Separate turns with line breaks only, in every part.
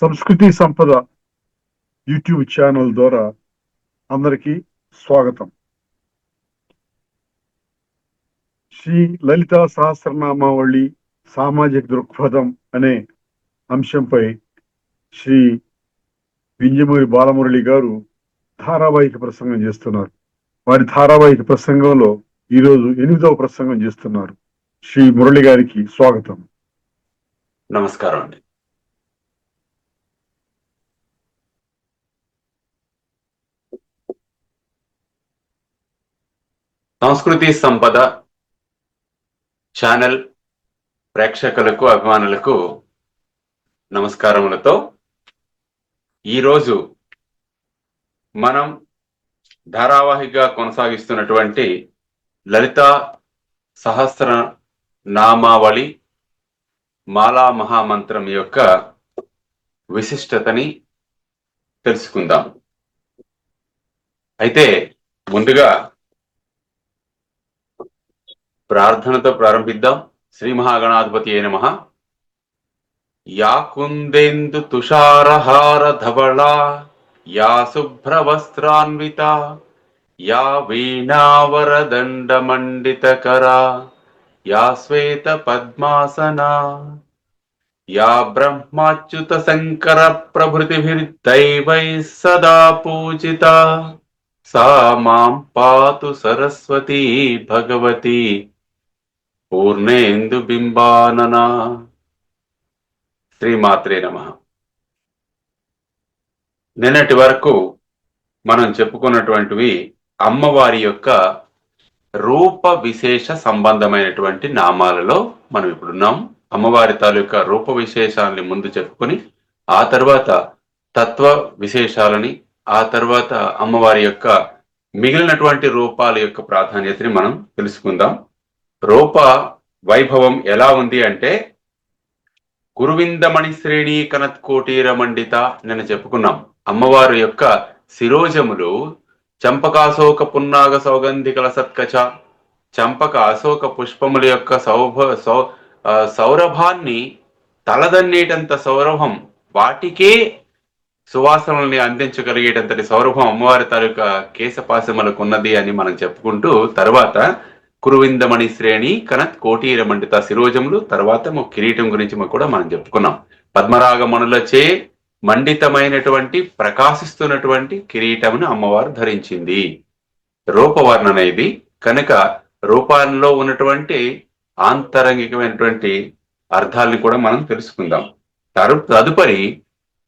సంస్కృతి సంపద YouTube channel ద్వారా అందరికీ స్వాగతం. శ్రీ లలిత సహస్రనామావళి సామాజిక దృక్పథం అనే అంశంపై శ్రీ వింజమూరి బాలమురళి గారు ధారావాహిక ప్రసంగం చేస్తున్నారు. వారి ధారావాహిక ప్రసంగంలో ఈరోజు ఎనిమిదవ ప్రసంగం చేస్తున్నారు. శ్రీ మురళి గారికి స్వాగతం.
నమస్కారం అండి. సంస్కృతి సంపద ఛానల్ ప్రేక్షకులకు అభిమానులకు నమస్కారములతో ఈరోజు మనం ధారావాహిగా కొనసాగిస్తున్నటువంటి లలిత సహస్ర నామావళి మాలా మహామంత్రం యొక్క విశిష్టతని తెలుసుకుందాం. అయితే ముందుగా ప్రార్థనతో ప్రారంభిద్దాం. శ్రీ మహాగణాధిపతి అయిన మహా యా కుందేందు తుషారహార ధవళా యా శుభ్రవస్త్రాన్విత యా వీణావరదండమండితకరా యా శ్వేత పద్మాసనా యా బ్రహ్మాచ్యుత శంకర ప్రభృతిభిర్దైవై సదా పూజిత సా మాం పాతు సరస్వతీ భగవతి పూర్ణేందు బింబాననా. శ్రీమాత్రే నమ. నిన్నటి వరకు మనం చెప్పుకున్నటువంటివి అమ్మవారి యొక్క రూప విశేష సంబంధమైనటువంటి నామాలలో మనం ఇప్పుడున్నాం అమ్మవారి తాలూకా రూప విశేషాలని ముందు చెప్పుకొని ఆ తర్వాత తత్వ విశేషాలని ఆ తర్వాత అమ్మవారి యొక్క మిగిలినటువంటి రూపాల యొక్క ప్రాధాన్యతని మనం తెలుసుకుందాం. రూప వైభవం ఎలా ఉంది అంటే గురువిందమణి శ్రేణి కనత్ కోటీర మండిత నేను చెప్పుకున్నాం. అమ్మవారి యొక్క శిరోజములు చంపకాశోక పున్నాగ సౌగంధికల సత్కచ చంపక అశోక పుష్పముల యొక్క సౌభ సౌ సౌరభాన్ని తలదన్నేటంత సౌరభం వాటికే సువాసనల్ని అందించగలిగేటంతటి సౌరభం అమ్మవారి తాలూకా కేశపాశములకు ఉన్నది అని మనం చెప్పుకుంటూ తర్వాత కురువిందమణి శ్రేణి కనత్ కోటీర మండిత శిరోజములు. తర్వాత కిరీటం గురించి కూడా మనం చెప్పుకున్నాం. పద్మరాగమణులచే మండితమైనటువంటి ప్రకాశిస్తున్నటువంటి కిరీటమును అమ్మవారు ధరించింది. రూపవర్ణన ఇది. కనుక రూపాల్లో ఉన్నటువంటి ఆంతరంగికమైనటువంటి అర్థాలను కూడా మనం తెలుసుకుందాం. తరు తదుపరి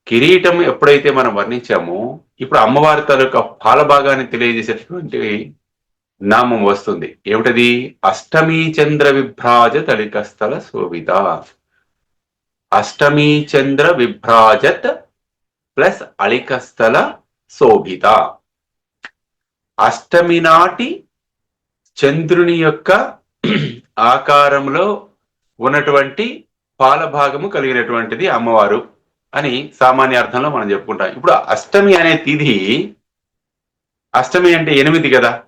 కిరీటం ఎప్పుడైతే మనం వర్ణించామో ఇప్పుడు అమ్మవారి తాలూకా పాలభాగాన్ని తెలియజేసేటటువంటి నామం వస్తుంది. ఏమిటది? అష్టమీ చంద్ర విభ్రాజ తళికస్థల శోభిత. అష్టమీ చంద్ర విభ్రాజత్ ప్లస్ అళికస్థల శోభిత. అష్టమి నాటి చంద్రుని యొక్క ఆకారంలో ఉన్నటువంటి పాలభాగము కలిగినటువంటిది అమ్మవారు అని సామాన్య అర్థంలో మనం చెప్పుకుంటాం. ఇప్పుడు అష్టమి అనే తిథి అష్టమి అంటే ఎనిమిది కదా?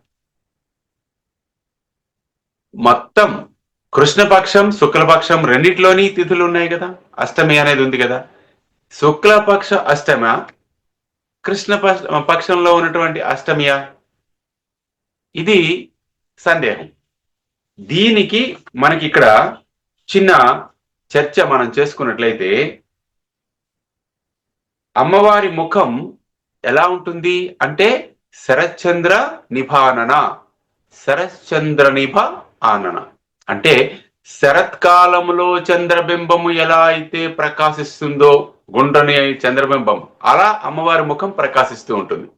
మొత్తం కృష్ణపక్షం శుక్లపక్షం రెండిట్లోని తిథులు ఉన్నాయి కదా. అష్టమి అనేది ఉంది కదా. శుక్లపక్ష అష్టమ కృష్ణ పక్ష- పక్షంలో ఉన్నటువంటి అష్టమియా ఇది సందేహం. దీనికి మనకి ఇక్కడ చిన్న చర్చ మనం చేసుకున్నట్లయితే అమ్మవారి ముఖం ఎలా ఉంటుంది అంటే శరశ్చంద్ర నిభానన. శరశ్చంద్ర నిభ ఆనన. అంటే శరత్కాలంలో చంద్రబింబము ఎలా అయితే ప్రకాశిస్తుందో గుండ్రని చంద్రబింబం అలా అమ్మవారి ముఖం ప్రకాశిస్తూ ఉంటుంది.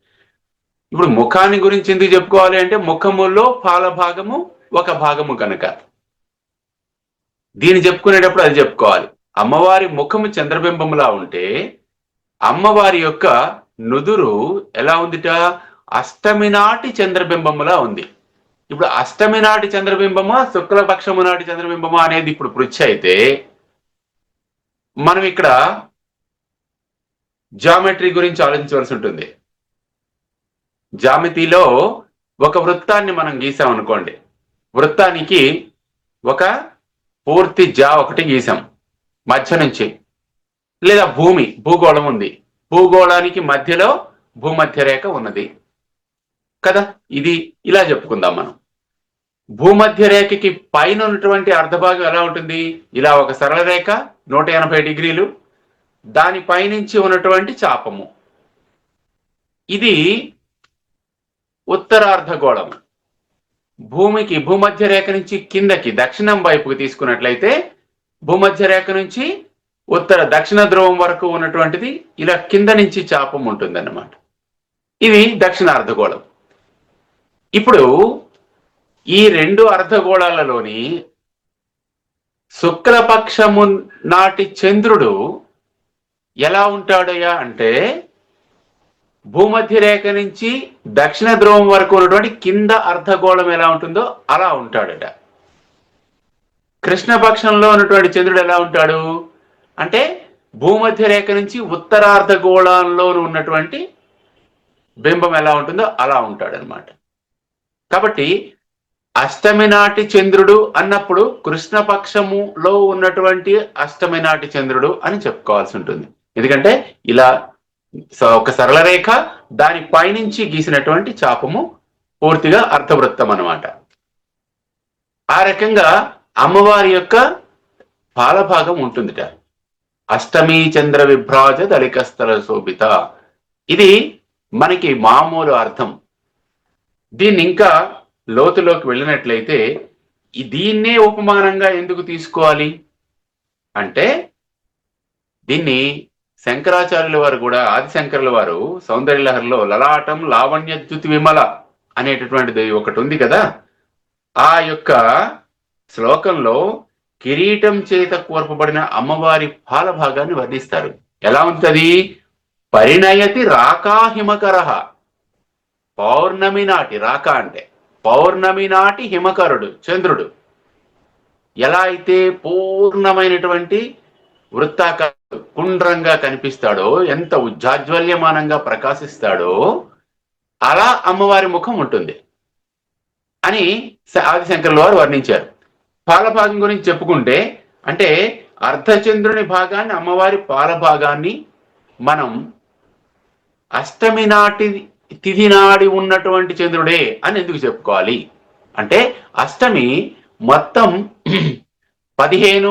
ఇప్పుడు ముఖాన్ని గురించి ఎందుకు చెప్పుకోవాలి అంటే ముఖములో పాల భాగము ఒక భాగము కనుక దీన్ని చెప్పుకునేటప్పుడు అది చెప్పుకోవాలి. అమ్మవారి ముఖము చంద్రబింబములా ఉంటే అమ్మవారి యొక్క నుదురు ఎలా ఉందిట? అష్టమి నాటి చంద్రబింబములా ఉంది. ఇప్పుడు అష్టమి నాటి చంద్రబింబమా శుక్లపక్షము నాటి చంద్రబింబమా అనేది ఇప్పుడు పృచ్ఛ అయితే మనం ఇక్కడ జామెట్రీ గురించి ఆలోచించవలసి ఉంటుంది. జామితిలో ఒక వృత్తాన్ని మనం గీసాం అనుకోండి. వృత్తానికి ఒక పూర్తి జా ఒకటి గీసాం. మధ్య నుంచి. లేదా భూమి భూగోళం ఉంది. భూగోళానికి మధ్యలో భూమధ్య రేఖ ఉన్నది. కదా? ఇది ఇలా చెప్పుకుందాం మనం. భూమధ్య రేఖకి పైన ఉన్నటువంటి అర్ధభాగం ఎలా ఉంటుంది? ఇలా ఒక సరళ రేఖ నూట ఎనభై డిగ్రీలు దాని పైనుంచి ఉన్నటువంటి చాపము. ఇది ఉత్తరార్ధగోళం భూమికి భూమధ్య రేఖ నుంచి కిందకి దక్షిణం వైపుకి తీసుకున్నట్లయితే భూమధ్య రేఖ నుంచి ఉత్తర దక్షిణ ధ్రువం వరకు ఉన్నటువంటిది ఇలా కింద నుంచి చాపం ఉంటుందన్నమాట. ఇది దక్షిణ అర్ధగోళం ఇప్పుడు ఈ రెండు అర్ధగోళాలలోని శుక్లపక్షము నాటి చంద్రుడు ఎలా ఉంటాడయ్యా అంటే భూమధ్య రేఖ నుంచి దక్షిణ ధ్రువం వరకు ఉన్నటువంటి కింద అర్ధగోళం ఎలా ఉంటుందో అలా ఉంటాడట. కృష్ణపక్షంలో ఉన్నటువంటి చంద్రుడు ఎలా ఉంటాడు అంటే భూమధ్య రేఖ నుంచి ఉత్తరార్ధగోళంలో ఉన్నటువంటి బింబం ఎలా ఉంటుందో అలా ఉంటాడనమాట కాబట్టి అష్టమి నాటి చంద్రుడు అన్నప్పుడు కృష్ణపక్షములో ఉన్నటువంటి అష్టమి నాటి చంద్రుడు అని చెప్పుకోవాల్సి ఉంటుంది. ఎందుకంటే ఇలా స- ఒక సరళ రేఖ దాని పైనుంచి గీసినటువంటి చాపము పూర్తిగా అర్థవృత్తం అన్నమాట. ఆ రకంగా అమ్మవారి యొక్క పాలభాగం ఉంటుందిట. అష్టమి చంద్ర విభ్రాజ దళికస్థల శోభిత. ఇది మనకి మామూలు అర్థం. దీన్ని ఇంకా లోతులోకి వెళ్ళినట్లయితే దీన్నే ఉపమానంగా ఎందుకు తీసుకోవాలి? అంటే దీన్ని శంకరాచార్యుల వారు కూడా ఆదిశంకరుల వారు సౌందర్యలహరిలో లలాటం లావణ్య ద్యుతి విమల అనేటటువంటిది ఒకటి ఉంది కదా. ఆ యొక్క శ్లోకంలో కిరీటం చేత కోర్పబడిన అమ్మవారి పాల భాగాన్ని వర్ణిస్తారు. ఎలా ఉంటుంది? పరిణయతి రాకాహిమకరహ పౌర్ణమి నాటి రాక అంటే పౌర్ణమి నాటి హిమకరుడు చంద్రుడు. ఎలా అయితే పూర్ణమైనటువంటి వృత్తాకార కుండ్రంగా కనిపిస్తాడో ఎంత ఉజ్జాజ్వల్యమానంగా ప్రకాశిస్తాడో అలా అమ్మవారి ముఖం ఉంటుంది అని ఆదిశంకర్ల వారు వర్ణించారు. పాలభాగం గురించి చెప్పుకుంటే అంటే అర్ధచంద్రుని భాగాన్ని అమ్మవారి పాలభాగాన్ని మనం అష్టమి నాటి తిథి నాడి ఉన్నటువంటి చంద్రుడే అని ఎందుకు చెప్పుకోవాలి? అంటే అష్టమి మొత్తం పదిహేను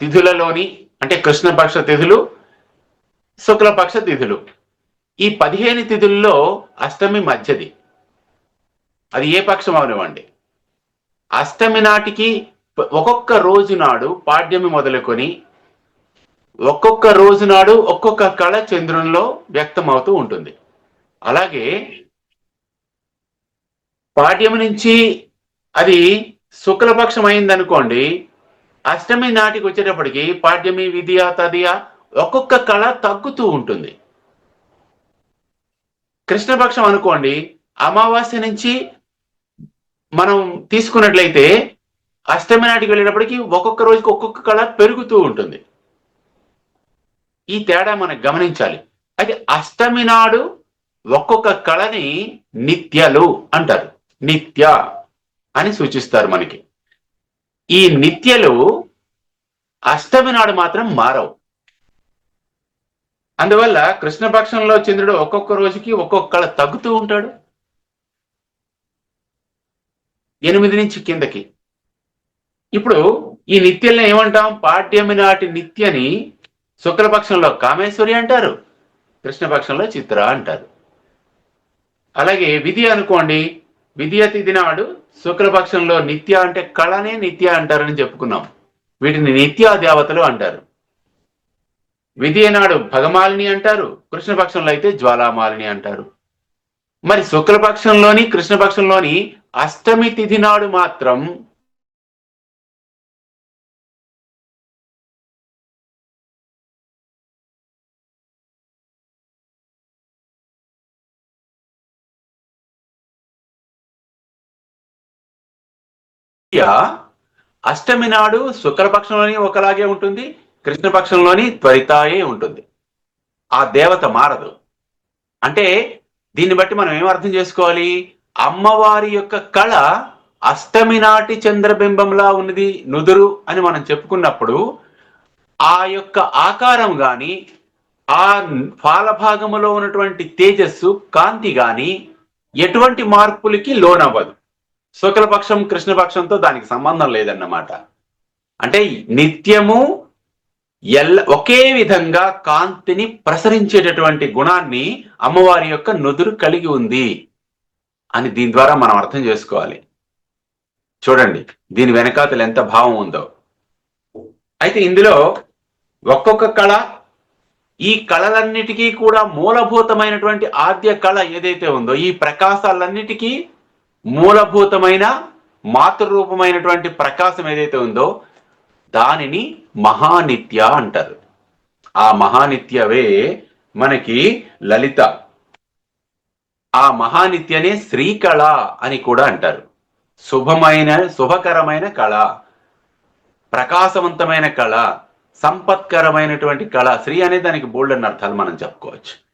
తిథులలోని అంటే కృష్ణపక్ష తిథులు శుక్లపక్ష తిథులు. ఈ పదిహేను తిథుల్లో అష్టమి మధ్యది. అది ఏ పక్షం అవనివ్వండి? అష్టమి నాటికి ఒక్కొక్క రోజు నాడు పాడ్యమి మొదలుకొని ఒక్కొక్క రోజు నాడు ఒక్కొక్క కళ చంద్రునిలో వ్యక్తమవుతూ ఉంటుంది. అలాగే పాడ్యమి నుంచి అది శుక్లపక్షం అయిందనుకోండి అష్టమి నాటికి వచ్చేటప్పటికి పాడ్యమి విధియ తదియ ఒక్కొక్క కళ తగ్గుతూ ఉంటుంది. కృష్ణపక్షం అనుకోండి అమావాస్య నుంచి మనం తీసుకున్నట్లయితే అష్టమి నాటికి వెళ్ళేటప్పటికి ఒక్కొక్క రోజుకి ఒక్కొక్క కళ పెరుగుతూ ఉంటుంది. ఈ తేడా మనం గమనించాలి. అయితే అష్టమి నాడు ఒక్కొక్క కళని నిత్యలు అంటారు. నిత్య అని సూచిస్తారు మనకి. ఈ నిత్యలు అష్టమి నాడు మాత్రం మారవు. అందువల్ల కృష్ణపక్షంలో చంద్రుడు ఒక్కొక్క రోజుకి ఒక్కొక్క కళ తగ్గుతూ ఉంటాడు. ఎనిమిది నుంచి కిందకి. ఇప్పుడు ఈ నిత్యల్ని ఏమంటాం? పాడ్యమి నాటి నిత్యని శుక్లపక్షంలో కామేశ్వరి అంటారు. కృష్ణపక్షంలో చిత్ర అంటారు. అలాగే విధి అనుకోండి విధియ నాడు శుక్లపక్షంలో నిత్య అంటే కళనే నిత్య అంటారని చెప్పుకున్నాం. వీటిని నిత్యా దేవతలు అంటారు. విధి నాడు భగమాలిని అంటారు కృష్ణపక్షంలో అయితే జ్వాలామాలిని అంటారు. మరి శుక్లపక్షంలోని కృష్ణపక్షంలోని అష్టమి తిథి నాడు మాత్రం అష్టమి నాడు శుక్రపక్షంలోని ఒకలాగే ఉంటుంది కృష్ణపక్షంలోని త్వరితాయే ఉంటుంది. ఆ దేవత మారదు. అంటే దీన్ని బట్టి మనం ఏం అర్థం చేసుకోవాలి? అమ్మవారి యొక్క కళ అష్టమి నాటి చంద్రబింబంలా ఉన్నది నుదురు అని మనం చెప్పుకున్నప్పుడు ఆ యొక్క ఆకారం గాని ఆ పాలభాగములో ఉన్నటువంటి తేజస్సు కాంతి గాని ఎటువంటి మార్పులకి లోనవ్వదు. శుక్లపక్షం కృష్ణపక్షంతో దానికి సంబంధం లేదన్నమాట. అంటే నిత్యము ఎల్ల ఒకే విధంగా కాంతిని ప్రసరించేటటువంటి గుణాన్ని అమ్మవారి యొక్క నుదురు కలిగి ఉంది అని దీని ద్వారా మనం అర్థం చేసుకోవాలి. చూడండి దీని వెనకాతలు ఎంత భావం ఉందో. అయితే ఇందులో ఒక్కొక్క కళ ఈ కళలన్నిటికీ కూడా మూలభూతమైనటువంటి ఆద్య కళ ఏదైతే ఉందో ఈ ప్రకాశాలన్నిటికీ మూలభూతమైన మాతృరూపమైనటువంటి ప్రకాశం ఏదైతే ఉందో దానిని మహానిత్య అంటారు. ఆ మహానిత్యవే మనకి లలిత. ఆ మహానిత్యనే శ్రీకళ అని కూడా అంటారు. శుభమైన శుభకరమైన కళ. ప్రకాశవంతమైన కళ సంపత్కరమైనటువంటి కళ. శ్రీ అనే దానికి బోల్డ్ అన్న అర్థాలు మనం చెప్పుకోవచ్చు.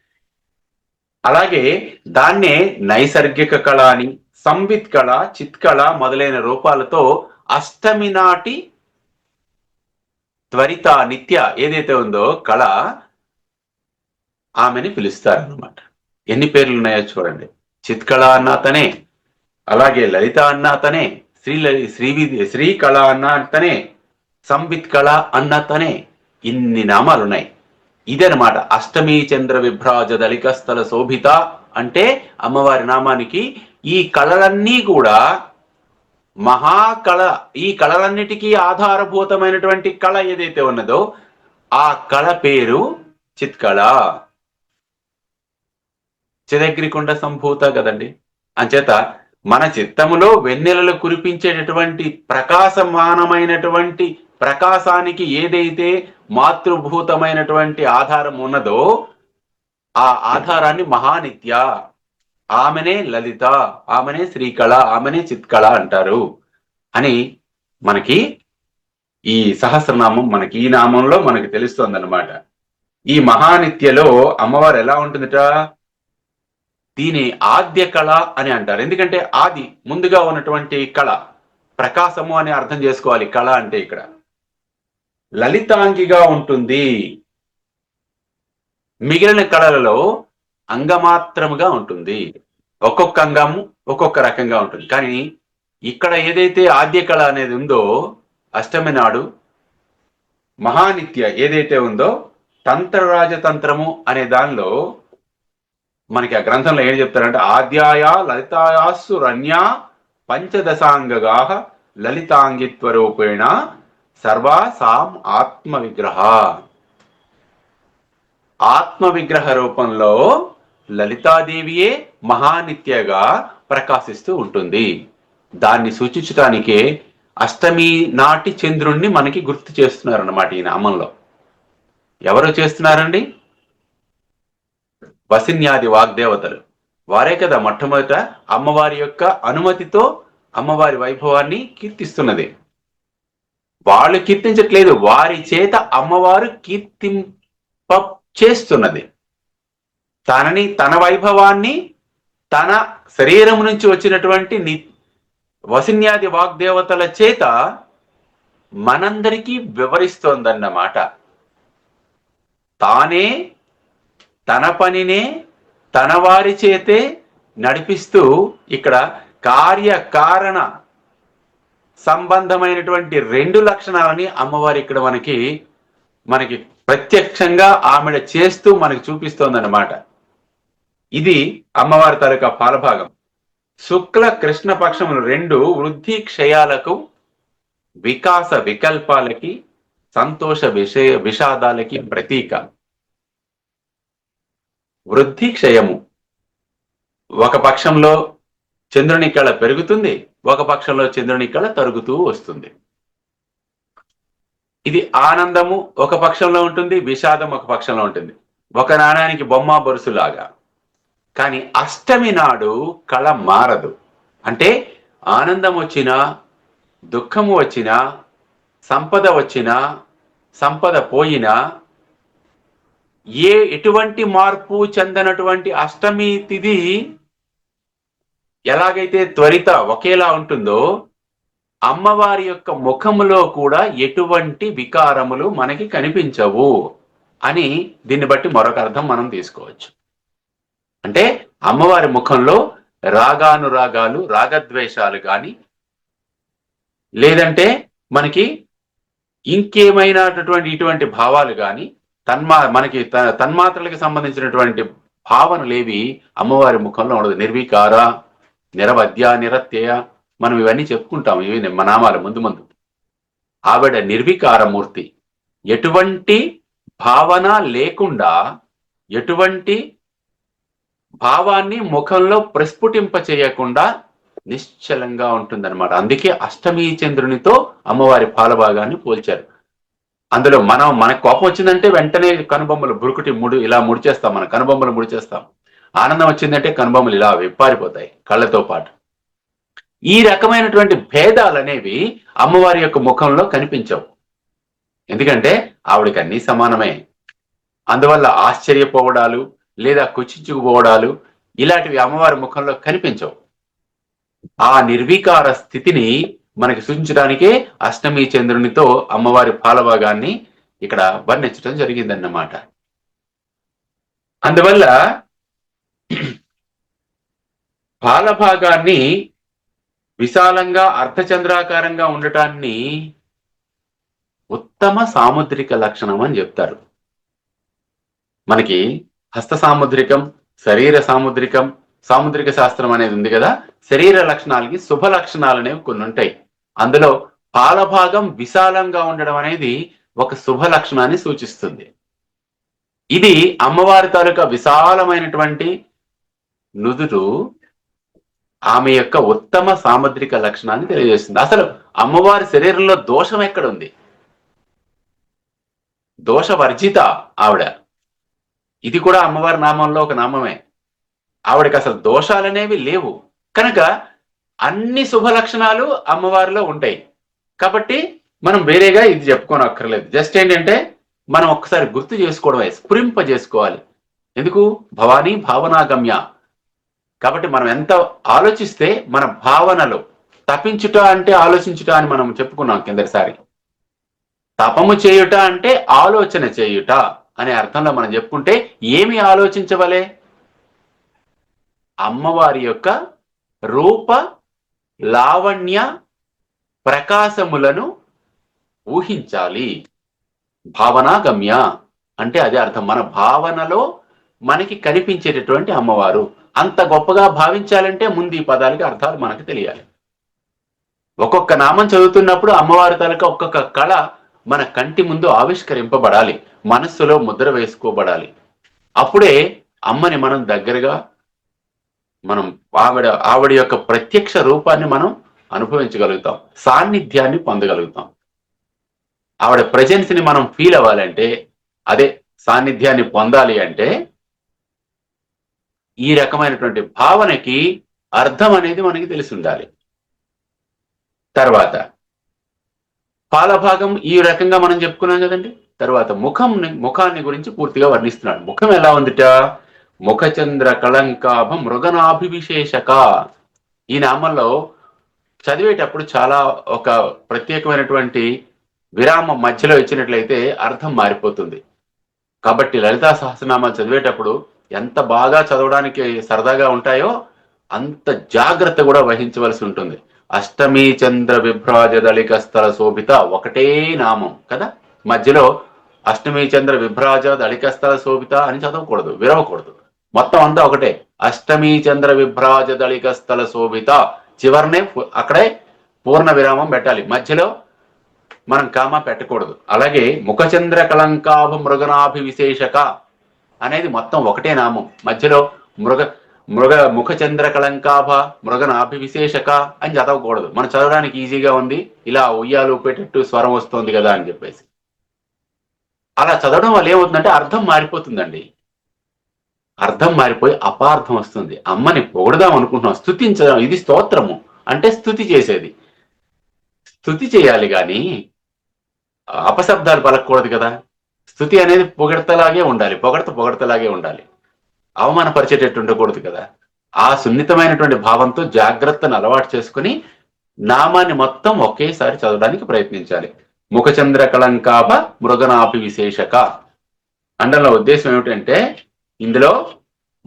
అలాగే దాన్నే నైసర్గిక కళ అని సంవిత్ కళ చిత్కళ మొదలైన రూపాలతో అష్టమి నాటి త్వరిత నిత్య ఏదైతే ఉందో కళ ఆమెని పిలుస్తారనమాట ఎన్ని పేర్లు ఉన్నాయో చూడండి. చిత్కళ అన్న అతనే అలాగే లలిత అన్న అతనే శ్రీ లలి- శ్రీ శ్రీ కళ అన్న అతనే సంవిత్ కళ అన్న అతనే ఇన్ని నామాలు ఉన్నాయి ఇదనమాట అష్టమి చంద్ర విభ్రాజ దళికస్థల శోభిత అంటే అమ్మవారి నామానికి ఈ కళలన్నీ కూడా మహాకళ ఈ కళలన్నిటికీ ఆధారభూతమైనటువంటి కళ ఏదైతే ఉన్నదో ఆ కళ పేరు చిత్కళ. చిదగ్రికుండ సంభూత కదండి. అంచేత మన చిత్తములో వెన్నెలలు కురిపించేటటువంటి ప్రకాశమానమైనటువంటి ప్రకాశానికి ఏదైతే మాతృభూతమైనటువంటి ఆధారం ఉన్నదో ఆ ఆధారాన్ని మహానిత్య ఆమెనే లలిత ఆమెనే శ్రీకళ ఆమెనే చిత్కళ అంటారు అని మనకి ఈ సహస్రనామం మనకి ఈ నామంలో మనకి తెలుస్తుంది అనమాట ఈ మహానిత్యలో అమ్మవారు ఎలా ఉంటుందిట? దీని ఆద్య కళ అని అంటారు. ఎందుకంటే ఆది ముందుగా ఉన్నటువంటి కళ ప్రకాశము అని అర్థం చేసుకోవాలి. కళ అంటే ఇక్కడ. లలితాంగిగా ఉంటుంది. మిగిలిన కళలలో అంగమాత్రముగా ఉంటుంది. ఒక్కొక్క అంగము ఒక్కొక్క రకంగా ఉంటుంది. కానీ ఇక్కడ ఏదైతే ఆద్య కళ అనేది ఉందో అష్టమి నాడు మహానిత్య ఏదైతే ఉందో తంత్రరాజతంత్రము అనే దానిలో మనకి ఆ గ్రంథంలో ఏం చెప్తారంటే ఆద్యాయ లలితాయాస్సు రన్యా పంచదశాంగగా లలితాంగిత్వ రూపేణ సర్వాసాం ఆత్మ విగ్రహ ఆత్మ విగ్రహ రూపంలో లలితాదేవియే మహానిత్యగా ప్రకాశిస్తూ ఉంటుంది. దాన్ని సూచించటానికే అష్టమి నాటి చంద్రుణ్ణి మనకి గుర్తు చేస్తున్నారు అన్నమాట ఈ నామంలో ఎవరు చేస్తున్నారండి? వసిన్యాది వాగ్దేవతలు. వారే కదా మొట్టమొదట అమ్మవారి యొక్క అనుమతితో అమ్మవారి వైభవాన్ని కీర్తిస్తున్నది. వాళ్ళు కీర్తించట్లేదు. వారి చేత అమ్మవారు కీర్తింప చేస్తున్నది. తనని తన వైభవాన్ని తన శరీరం నుంచి వచ్చినటువంటి ని వసిన్యాది వాగ్దేవతల చేత మనందరికీ వివరిస్తోందన్నమాట. తానే తన పనినే తన వారి చేతే నడిపిస్తూ ఇక్కడ కార్యకారణ సంబంధమైనటువంటి రెండు లక్షణాలని అమ్మవారి ఇక్కడ మనకి మనకి ప్రత్యక్షంగా ఆమెడ చేస్తూ మనకి చూపిస్తోందన్నమాట. ఇది అమ్మవారి తాలూకా పాలభాగం. శుక్ల కృష్ణపక్షములు రెండు వృద్ధి క్షయాలకు వికాస వికల్పాలకి సంతోష విషయ విషాదాలకి ప్రతీక. వృద్ధి క్షయము. ఒక పక్షంలో చంద్రుని కళ పెరుగుతుంది ఒక పక్షంలో చంద్రుని కళ తరుగుతూ వస్తుంది. ఇది ఆనందము ఒక పక్షంలో ఉంటుంది విషాదం ఒక పక్షంలో ఉంటుంది. ఒక నాణానికి బొమ్మ బొరుసులాగా. కానీ అష్టమి నాడు కళ మారదు. అంటే ఆనందం వచ్చినా దుఃఖము వచ్చినా సంపద వచ్చినా సంపద పోయినా ఏ ఎటువంటి మార్పు చెందనటువంటి అష్టమి తిథి ఎలాగైతే త్వరిత ఒకేలా ఉంటుందో అమ్మవారి యొక్క ముఖములో కూడా ఎటువంటి వికారములు మనకి కనిపించవు అని దీన్ని బట్టి మరొక అర్థం మనం తీసుకోవచ్చు. అంటే అమ్మవారి ముఖంలో రాగానురాగాలు రాగద్వేషాలు కానీ లేదంటే మనకి ఇంకేమైనటువంటి ఇటువంటి భావాలు కానీ తన్మా మనకి త- తన్మాత్రలకు సంబంధించినటువంటి భావనలేవి అమ్మవారి ముఖంలో ఉండదు. నిర్వికార నిరవద్య నిరత్యయ మనం ఇవన్నీ చెప్పుకుంటాం. ఇవి మన ముందు ముందు. ఆవిడ నిర్వికారమూర్తి. ఎటువంటి భావన లేకుండా ఎటువంటి భావాన్ని ముఖంలో ప్రస్ఫుటింప చేయకుండా నిశ్చలంగా ఉంటుందన్నమాట. అందుకే అష్టమి చంద్రునితో అమ్మవారి పాలభాగాన్ని పోల్చారు. అందులో మనం మన కోపం వచ్చిందంటే వెంటనే కనుబొమ్మలు బురుకుటి ముడి ఇలా ముడిచేస్తాం మన కనుబొమ్మలు ముడిచేస్తాం ఆనందం వచ్చిందంటే కనుబొమ్మలు ఇలా విప్పారిపోతాయి కళ్ళతో పాటు. ఈ రకమైనటువంటి భేదాలు అనేవి అమ్మవారి యొక్క ముఖంలో కనిపించవు. ఎందుకంటే ఆవిడకి అన్ని సమానమే. అందువల్ల ఆశ్చర్యపోవడాలు లేదా కుచించుకుపోవడాలు ఇలాంటివి అమ్మవారి ముఖంలో కనిపించవు. ఆ నిర్వికార స్థితిని మనకి సూచించడానికే అష్టమి చంద్రునితో అమ్మవారి పాలభాగాన్ని ఇక్కడ వర్ణించడం జరిగిందన్నమాట. అందువల్ల పాలభాగాన్ని విశాలంగా అర్ధచంద్రాకారంగా ఉండటాన్ని ఉత్తమ సాముద్రిక లక్షణం అని చెప్తారు. మనకి హస్త సాముద్రికం శరీర సాముద్రికం సాముద్రిక శాస్త్రం అనేది ఉంది కదా? శరీర లక్షణాలకి శుభ లక్షణాలు అనేవి కొన్ని ఉంటాయి. అందులో పాలభాగం విశాలంగా ఉండడం అనేది ఒక శుభ లక్షణాన్ని సూచిస్తుంది. ఇది అమ్మవారి తాలూకా విశాలమైనటువంటి నుదురు ఆమె యొక్క ఉత్తమ సాముద్రిక లక్షణాన్ని తెలియజేస్తుంది. అసలు అమ్మవారి శరీరంలో దోషం ఎక్కడుంది దోషవర్జిత ఆవిడ. ఇది కూడా అమ్మవారి నామంలో ఒక నామమే. ఆవిడకి అసలు దోషాలనేవి లేవు. కనుక అన్ని శుభ లక్షణాలు అమ్మవారిలో ఉంటాయి. కాబట్టి మనం వేరేగా ఇది చెప్పుకోని అక్కర్లేదు జస్ట్ ఏంటంటే మనం ఒక్కసారి గుర్తు చేసుకోవడమే స్ఫురింప చేసుకోవాలి ఎందుకు? భవానీ భావనాగమ్య. కాబట్టి మనం ఎంత ఆలోచిస్తే మన భావనలు తపించుట అంటే ఆలోచించుట అని మనం చెప్పుకున్నాం కిందటిసారి. తపము చేయుట అంటే ఆలోచన చేయుట. అనే అర్థంలో మనం చెప్పుకుంటే ఏమి ఆలోచించవలే? అమ్మవారి యొక్క రూప లావణ్య ప్రకాశములను ఊహించాలి. భావనాగమ్య అంటే అదే అర్థం. మన భావనలో మనకి కనిపించేటటువంటి అమ్మవారు. అంత గొప్పగా భావించాలంటే ముందు ఈ పదాలకి అర్థాలు మనకు తెలియాలి. ఒక్కొక్క నామం చదువుతున్నప్పుడు అమ్మవారి తాలూకా ఒక్కొక్క కళ మన కంటి ముందు ఆవిష్కరింపబడాలి మనస్సులో ముద్ర వేసుకోబడాలి. అప్పుడే అమ్మని మనం దగ్గరగా మనం ఆవిడ ఆవిడ యొక్క ప్రత్యక్ష రూపాన్ని మనం అనుభవించగలుగుతాం సాన్నిధ్యాన్ని పొందగలుగుతాం. ఆవిడ ప్రజెన్స్ని ని మనం ఫీల్ అవ్వాలంటే అదే సాన్నిధ్యాన్ని పొందాలి అంటే ఈ రకమైనటువంటి భావనకి అర్థం అనేది మనకి తెలిసి ఉండాలి. తర్వాత పాలభాగం ఈ రకంగా మనం చెప్పుకున్నాం కదండి. తర్వాత ముఖం ముఖాన్ని గురించి పూర్తిగా వర్ణిస్తున్నాడు. ముఖం ఎలా ఉందిట? ముఖచంద్ర కళంకాభ మృగనాభివిశేషక. ఈ నామంలో చదివేటప్పుడు చాలా ఒక ప్రత్యేకమైనటువంటి విరామం మధ్యలో ఇచ్చినట్లయితే అర్థం మారిపోతుంది. కాబట్టి లలితా సహస్రనామాలు చదివేటప్పుడు ఎంత బాగా చదవడానికి సరదాగా ఉంటాయో అంత జాగ్రత్త కూడా వహించవలసి ఉంటుంది. అష్టమీ చంద్ర విభ్రాజ దళిక స్థల శోభిత ఒకటే నామం కదా? మధ్యలో అష్టమీ చంద్ర విభ్రాజ దళిక స్థల శోభిత అని చదవకూడదు విరవకూడదు. మొత్తం అంతా ఒకటే. అష్టమీ చంద్ర విభ్రాజ దళిక స్థల శోభిత చివరినే అక్కడే పూర్ణ విరామం పెట్టాలి. మధ్యలో మనం కామ పెట్టకూడదు. అలాగే ముఖచంద్ర కలంకాభ మృగనాభి విశేషక అనేది మొత్తం ఒకటే నామం. మధ్యలో మృగ మృగ ముఖచంద్ర కళంకాభ మృగనాభి విశేషక అని చదవకూడదు. మనం చదవడానికి ఈజీగా ఉంది. ఇలా ఉయ్యాలు పెట్టేటట్టు స్వరం వస్తుంది కదా అని చెప్పేసి. అలా చదవడం వల్ల ఏమవుతుందంటే అర్థం మారిపోతుందండి. అర్థం మారిపోయి అపార్థం వస్తుంది. అమ్మని పొగడదాం అనుకుంటున్నాం. స్థుతించడం ఇది స్తోత్రము. అంటే స్థుతి చేసేది. స్థుతి చేయాలి కానీ అపశబ్దాలు పలకూడదు కదా. స్థుతి అనేది పొగడతలాగే ఉండాలి. పొగడత పొగడతలాగే ఉండాలి. అవమానపరిచేటట్టు ఉండకూడదు కదా. ఆ సున్నితమైనటువంటి భావంతో జాగ్రత్తను అలవాటు చేసుకుని నామాన్ని మొత్తం ఒకేసారి చదవడానికి ప్రయత్నించాలి. ముఖచంద్ర కళంకాభ మృగనాభి విశేషక. అండలో ఉద్దేశం ఏమిటంటే ఇందులో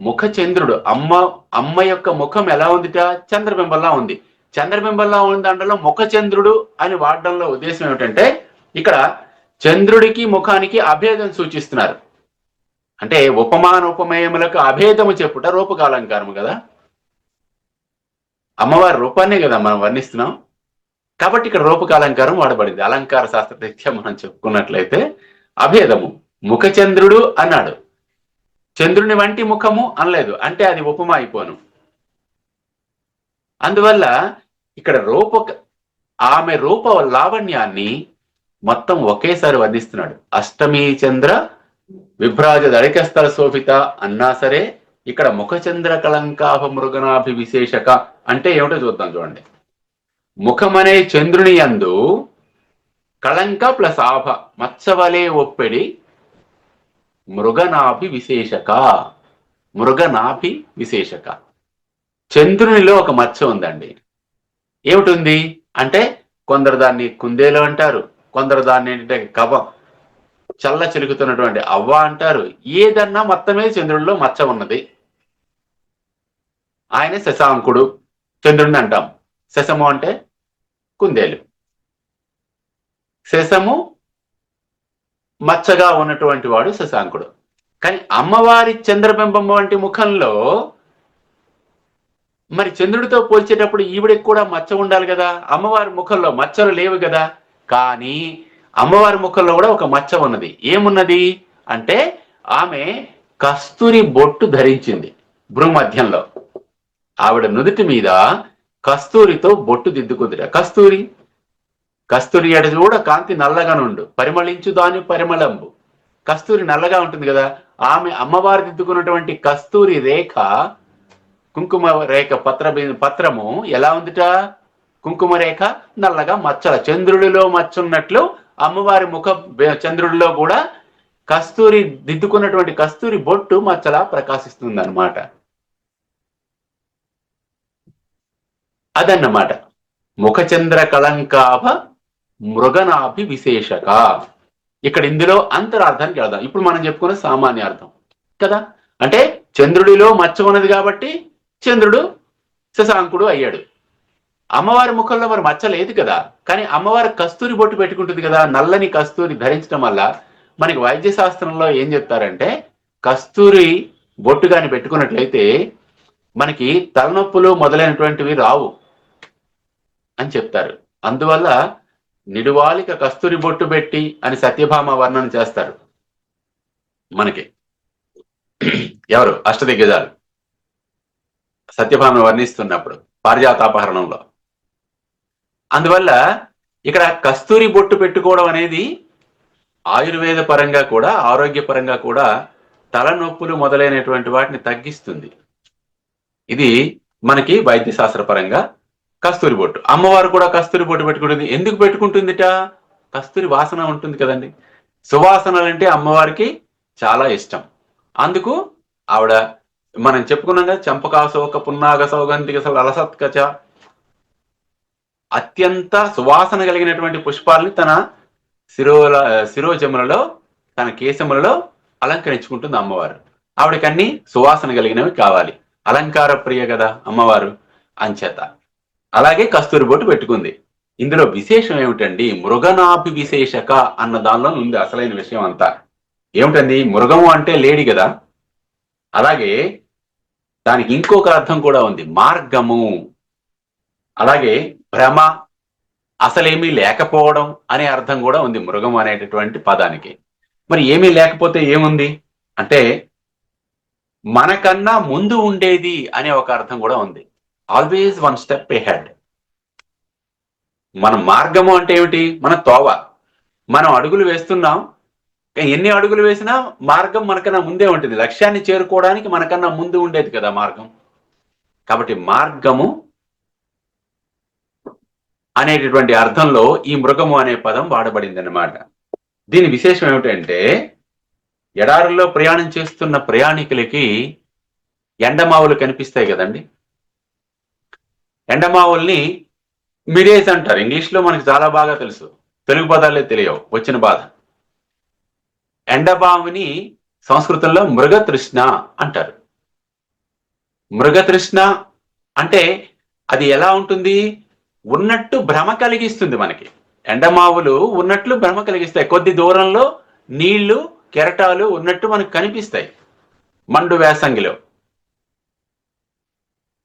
ముఖచంద్రుడు అమ్మ అమ్మ యొక్క ముఖం ఎలా ఉందిట? చంద్రబింబంలా ఉంది. చంద్రబింబంలా ఉంది అండలో ముఖచంద్రుడు అని వాడడంలో ఉద్దేశం ఏమిటంటే ఇక్కడ చంద్రుడికి ముఖానికి అభేదం సూచిస్తున్నారు. అంటే ఉపమాన ఉపమేయములకు అభేదము చెప్పుట రూపకాలంకారము కదా? అమ్మవారి రూపాన్నే కదా మనం వర్ణిస్తున్నాం. కాబట్టి ఇక్కడ రూపకాలంకారం వాడబడింది. అలంకార శాస్త్రరీత్యా మనం చెప్పుకున్నట్లయితే అభేదము. ముఖచంద్రుడు అన్నాడు. చంద్రుని వంటి ముఖము అనలేదు. అంటే అది ఉపమా అయిపోను. అందువల్ల ఇక్కడ రూప ఆమె రూప లావణ్యాన్ని మొత్తం ఒకేసారి వర్ణిస్తున్నాడు. అష్టమి చంద్ర విభ్రాజ దళికస్థల శోభిత అన్నా సరే ఇక్కడ ముఖచంద్ర కళంకాభ మృగనాభి విశేషక అంటే ఏమిటో చూద్దాం చూడండి. ముఖమనే చంద్రుని యందు కళంక ప్లస్ ఆభ మచ్చవలే ఒప్పెడి మృగనాభి విశేషక. మృగనాభి విశేషక. చంద్రునిలో ఒక మచ్చ ఉందండి. ఏమిటుంది అంటే కొందరు దాన్ని కుందేలు అంటారు కొందరు దాన్ని ఏంటంటే కవం చల్ల చిలుకుతున్నటువంటి అవ్వ అంటారు. ఏదన్నా మొత్తమే చంద్రుడిలో మచ్చ ఉన్నది. ఆయన శశాంకుడు. చంద్రుడిని అంటాం. శశము అంటే కుందేలు. శశము మచ్చగా ఉన్నటువంటి వాడు శశాంకుడు. కానీ అమ్మవారి చంద్రబింబం వంటి ముఖంలో మరి చంద్రుడితో పోల్చేటప్పుడు ఈవిడికి కూడా మచ్చ ఉండాలి కదా. అమ్మవారి ముఖంలో మచ్చలు లేవు కదా. కానీ అమ్మవారి ముఖంలో కూడా ఒక మచ్చ ఉన్నది. ఏమున్నది? అంటే ఆమె కస్తూరి బొట్టు ధరించింది భృమధ్యంలో ఆవిడ నుదుటి మీద కస్తూరితో బొట్టు దిద్దుకుందిట. కస్తూరి? కస్తూరి ఎడ కూడా కాంతి నల్లగా నుండు పరిమళించు దాని పరిమళంబు. కస్తూరి నల్లగా ఉంటుంది కదా. ఆమె అమ్మవారి దిద్దుకున్నటువంటి కస్తూరి రేఖ కుంకుమ రేఖ పత్ర పత్రము ఎలా ఉందిట? కుంకుమ రేఖ నల్లగా మచ్చల. చంద్రుడిలో మచ్చున్నట్లు అమ్మవారి ముఖ చంద్రుడిలో కూడా కస్తూరి దిద్దుకున్నటువంటి కస్తూరి బొట్టు మచ్చలా ప్రకాశిస్తుంది అనమాట అదన్నమాట. ముఖచంద్ర కళంకాభ మృగనాభి విశేషక. ఇక్కడ ఇందులో అంతరార్థానికి వెళదాం. ఇప్పుడు మనం చెప్పుకున్న సామాన్య అర్థం. కదా? అంటే చంద్రుడిలో మచ్చ ఉన్నది కాబట్టి చంద్రుడు శశాంకుడు అయ్యాడు. అమ్మవారి ముఖంలో మరి మచ్చ లేదు కదా. కానీ అమ్మవారి కస్తూరి బొట్టు పెట్టుకుంటుంది కదా నల్లని కస్తూరి ధరించడం వల్ల మనకి వైద్య శాస్త్రంలో ఏం చెప్తారంటే కస్తూరి బొట్టు కానీ పెట్టుకున్నట్లయితే మనకి తలనొప్పులు మొదలైనటువంటివి రావు అని చెప్తారు. అందువల్ల నిడువాలిక కస్తూరి బొట్టు పెట్టి అని సత్యభామ వర్ణన చేస్తారు మనకి. ఎవరు? అష్టదిగ్గజాలు. సత్యభామ వర్ణిస్తున్నప్పుడు పారిజాతాపహరణంలో. అందువల్ల ఇక్కడ కస్తూరి బొట్టు పెట్టుకోవడం అనేది ఆయుర్వేద పరంగా కూడా ఆరోగ్యపరంగా కూడా తలనొప్పులు మొదలైనటువంటి వాటిని తగ్గిస్తుంది. ఇది మనకి వైద్యశాస్త్ర పరంగా కస్తూరి బొట్టు. అమ్మవారు కూడా కస్తూరి బొట్టు పెట్టుకుంటుంది. ఎందుకు పెట్టుకుంటుందిట? కస్తూరి వాసన ఉంటుంది కదండి. సువాసనలు అంటే అమ్మవారికి చాలా ఇష్టం. అందుకు ఆవిడ మనం చెప్పుకున్నాం కదా చంపకాశోక పున్నాగ సౌగంధిక అలసత్కచ అత్యంత సువాసన కలిగినటువంటి పుష్పాలని తన శిరోల శిరోజములలో తన కేశములలో అలంకరించుకుంటుంది అమ్మవారు. ఆవిడకన్నీ సువాసన కలిగినవి కావాలి. అలంకార ప్రియ కదా అమ్మవారు అంచేత. అలాగే కస్తూరి బొట్టు పెట్టుకుంది. ఇందులో విశేషం ఏమిటండి? మృగనాభి విశేషక అన్న దానిలో ఉంది అసలైన విషయం అంతా. ఏమిటండి? మృగము అంటే లేడి కదా? అలాగే దానికి ఇంకొక అర్థం కూడా ఉంది. మార్గము. అలాగే భ్రమ అసలేమీ లేకపోవడం అనే అర్థం కూడా ఉంది మృగం అనేటటువంటి పదానికి. మరి ఏమీ లేకపోతే ఏముంది? అంటే మనకన్నా ముందు ఉండేది అనే ఒక అర్థం కూడా ఉంది. ఆల్వేస్ వన్ స్టెప్ హెడ్ మన మార్గము అంటే ఏమిటి? మన తోవ. మనం అడుగులు వేస్తున్నాం ఎన్ని అడుగులు వేసినా మార్గం మనకన్నా ముందే ఉంటుంది. లక్ష్యాన్ని చేరుకోవడానికి మనకన్నా ముందు ఉండేది కదా మార్గం. కాబట్టి మార్గము అనేటటువంటి అర్థంలో ఈ మృగము అనే పదం వాడబడింది అన్నమాట దీని విశేషం ఏమిటంటే ఎడారుల్లో ప్రయాణం చేస్తున్న ప్రయాణికులకి ఎండమావులు కనిపిస్తాయి కదండి. ఎండమావుల్ని మిరేజ్ అంటారు. ఇంగ్లీష్లో మనకు మనకి చాలా బాగా తెలుసు. తెలుగు పదాలే తెలియవు. వచ్చిన బాధ. ఎండమావుని సంస్కృతంలో మృగతృష్ణ అంటారు. మృగతృష్ణ అంటే అది ఎలా ఉంటుంది? ఉన్నట్టు భ్రమ కలిగిస్తుంది మనకి. ఎండమావులు ఉన్నట్లు భ్రమ కలిగిస్తాయి. కొద్ది దూరంలో నీళ్ళు కెరటాలు ఉన్నట్టు మనకు కనిపిస్తాయి. మండు వేసంగిలో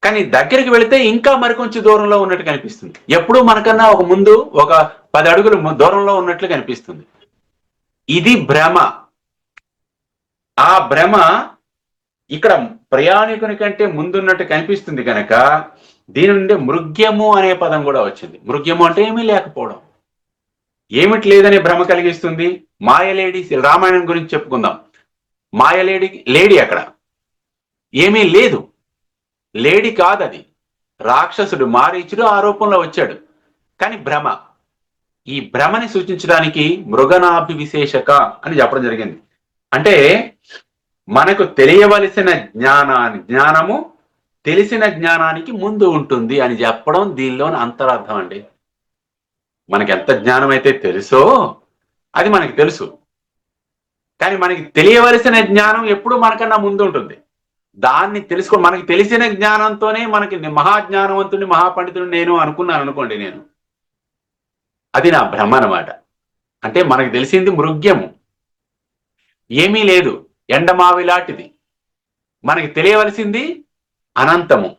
కానీ దగ్గరికి వెళితే ఇంకా మరికొంచెం దూరంలో ఉన్నట్టు కనిపిస్తుంది. ఎప్పుడు మనకన్నా ఒక ముందు ఒక పది అడుగులు దూరంలో ఉన్నట్లు కనిపిస్తుంది. ఇది భ్రమ. ఆ భ్రమ ఇక్కడ ప్రయాణికుని కంటే ముందున్నట్టు కనిపిస్తుంది కనుక దీని నుండి మృగ్యము అనే పదం కూడా వచ్చింది. మృగ్యము అంటే ఏమీ లేకపోవడం. ఏమిటి లేదనే భ్రమ కలిగిస్తుంది? మాయలేడి రామాయణం గురించి చెప్పుకుందాం. మాయలేడి లేడి అక్కడ. ఏమీ లేదు. లేడి కాదది. రాక్షసుడు మారీచుడు ఆరోపణలో వచ్చాడు. కానీ భ్రమ. ఈ భ్రమని సూచించడానికి మృగనాభి విశేషక అని చెప్పడం జరిగింది. అంటే మనకు తెలియవలసిన జ్ఞానాన్ని జ్ఞానము తెలిసిన జ్ఞానానికి ముందు ఉంటుంది అని చెప్పడం దీనిలోని అంతరార్థం అండి. మనకి ఎంత జ్ఞానం అయితే తెలుసో అది మనకి తెలుసు. కానీ మనకి తెలియవలసిన జ్ఞానం ఎప్పుడు మనకన్నా ముందు ఉంటుంది. దాన్ని తెలుసుకో మనకి తెలిసిన జ్ఞానంతోనే మనకి మహాజ్ఞానవంతుడిని మహాజ్ఞానవంతుని మహాపండితుడు నేను అనుకున్నాను అనుకోండి నేను. అది నా భ్రమ అన్నమాట. అంటే మనకు తెలిసింది మృగ్యము. ఏమీ లేదు. ఎండమావి లాంటిది. మనకి తెలియవలసింది అనంతము.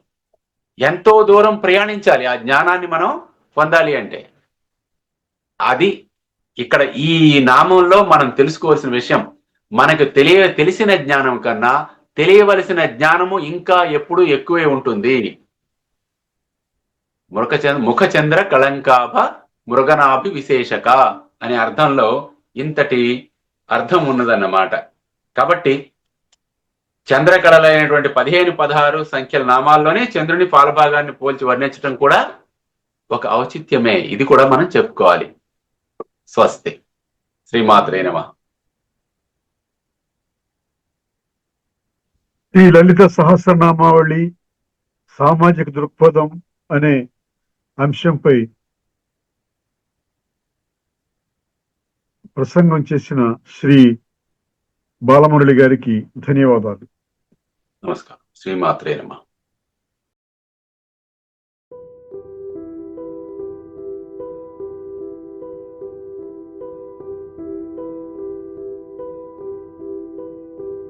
ఎంతో దూరం ప్రయాణించాలి. ఆ జ్ఞానాన్ని మనం పొందాలి అంటే. అది ఇక్కడ ఈ నామంలో మనం తెలుసుకోవాల్సిన విషయం. మనకు తెలియ తెలిసిన జ్ఞానం కన్నా తెలియవలసిన జ్ఞానము ఇంకా ఎప్పుడు ఎక్కువే ఉంటుంది ముఖచంద్ర ముఖచంద్ర కళంకాభ మృగనాభి విశేషక అనే అర్థంలో ఇంతటి అర్థం ఉన్నదన్నమాట. కాబట్టి చంద్రకళలైనటువంటి పదిహేను పదహారు సంఖ్యల నామాల్లోనే చంద్రుని పాలభాగాన్ని పోల్చి వర్ణించడం కూడా ఒక ఔచిత్యమే. ఇది కూడా మనం చెప్పుకోవాలి. స్వస్తి. శ్రీమాత్రే నమః.
ఈ లలిత సహస్రనామావళి సామాజిక దృక్పథం అనే అంశంపై ప్రసంగం చేసిన శ్రీ బాలమురళి గారికి ధన్యవాదాలు.
నమస్కారం శ్రీమాత్రే నమః